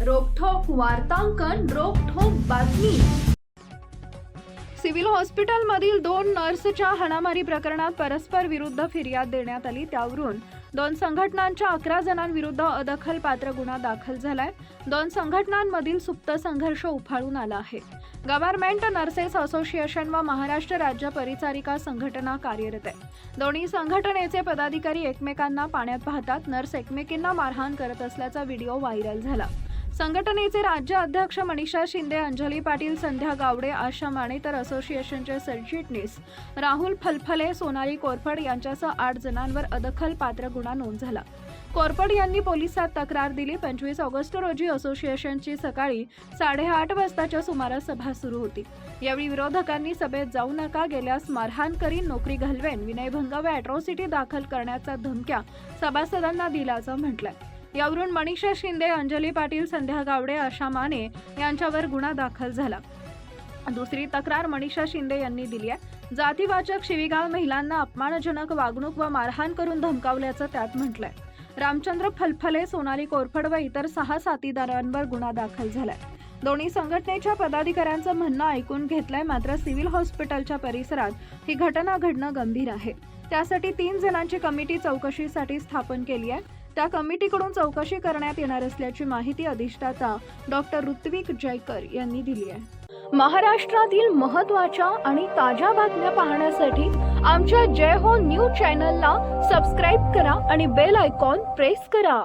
वार्तांकन रोखोक बातमी. सिव्हिल हॉस्पिटलमधील दोन नर्सच्या हाणामारी प्रकरणात परस्पर विरुद्ध फिर्याद देण्यात आली. त्यावरून दोन संघटनांच्या अकरा जणांविरुद्ध अदखलपात्र गुन्हा दाखल झालाय. दोन संघटनांमधील सुप्त संघर्ष उफाळून आला आहे. गव्हर्नमेंट नर्सेस असोसिएशन व महाराष्ट्र राज्य परिचारिका संघटना कार्यरत आहे. दोन्ही संघटनेचे पदाधिकारी एकमेकांना पाण्यात पाहतात. नर्स एकमेकींना मारहाण करत असल्याचा व्हिडिओ व्हायरल झाला. संघटनेचे राज्य अध्यक्ष मनीषा शिंदे अंजली पाटील संध्या गावडे आशा माने तर असोसिएशनचे सरचिटणीस राहुल फलफले सोनाली कोरफड यांच्यासह आठ जणांवर अदखल पात्र गुन्हा नोंद झाला. कोरफड यांनी पोलिसात तक्रार दिली. पंचवीस ऑगस्ट रोजी असोसिएशनची सकाळी साडेआठ वाजताच्या सुमारास सभा सुरू होती. यावेळी विरोधकांनी सभेत जाऊ नका गेल्यास मारहाण करीन नोकरी घालवेन विनयभंग व अॅट्रॉसिटी दाखल करण्याचा धमक्या सभासदांना दिल्याचं म्हटलंय. यावरून मनीषा शिंदे अंजली पाटील संध्या गावडे आशा माने यांच्यावर गुन्हा दाखल झाला. दुसरी तक्रार मनीषा शिंदे यांनी दिली आहे. जातीवाचक शिवीगाळ महिलांना अपमानजनक वागणूक व मारहाण करून धमकावल्याचं त्यात म्हटलंय. रामचंद्र फलफले सोनाली कोरफड व इतर सहा साथीदारांवर गुन्हा दाखल झालाय. दोन्ही संघटनेच्या पदाधिकाऱ्यांचं म्हणणं ऐकून घेतलंय मात्र सिव्हिल हॉस्पिटलच्या परिसरात ही घटना घडणं गंभीर आहे. त्यासाठी तीन जणांची कमिटी चौकशीसाठी स्थापन केली आहे. त्या कमिटीकडून चौकशी करण्यात येणार असल्याची माहिती अधिष्ठाता डॉक्टर ऋत्विक जयकर यांनी दिली आहे. महाराष्ट्रातील महत्त्वाच्या आणि ताज्या बातम्या पाहण्यासाठी आमच्या जय हो न्यूज चॅनलला सबस्क्राईब करा आणि बेल आयकॉन प्रेस करा.